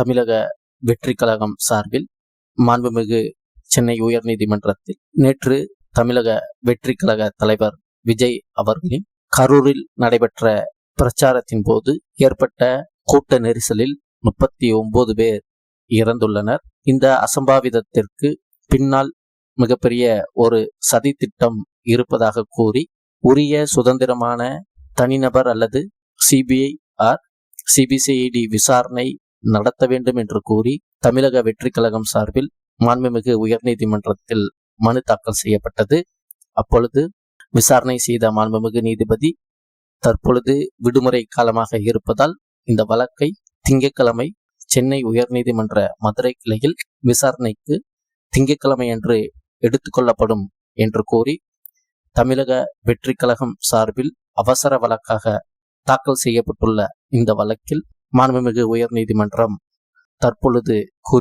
தமிழக வெற்றி கழகம் சார்பில் மாண்புமிகு சென்னை உயர்நீதிமன்றத்தில் நேற்று தமிழக வெற்றி கழக தலைவர் விஜய் அவர்களின் கரூரில் நடைபெற்ற பிரச்சாரத்தின் போது ஏற்பட்ட கூட்ட நெரிசலில் முப்பத்தி ஒன்பது பேர் இறந்துள்ளனர். இந்த அசம்பாவிதத்திற்கு பின்னால் மிகப்பெரிய ஒரு சதி திட்டம் இருப்பதாக கூறி உரிய சுதந்திரமான தனிநபர் அல்லது சிபிஐ ஆர் சிபிசிஐடி விசாரணை நடத்த வேண்டும் என்று கூறி தமிழக வெற்றி கழகம் சார்பில் மாண்புமிகு உயர்நீதிமன்றத்தில் மனு தாக்கல் செய்யப்பட்டது. அப்பொழுது விசாரணை செய்த மாண்புமிகு நீதிபதி தற்பொழுது விடுமுறை காலமாக இருப்பதால் இந்த வழக்கை திங்கட்கிழமை சென்னை உயர்நீதிமன்ற மதுரை கிளையில் விசாரணைக்கு திங்கட்கிழமை அன்று எடுத்துக்கொள்ளப்படும் என்று கூறி தமிழக வெற்றி கழகம் சார்பில் அவசர வழக்காக தாக்கல் செய்யப்பட்டுள்ள இந்த வழக்கில் மாண்புமிகு உயர்நீதிமன்றம் தற்பொழுது கூறி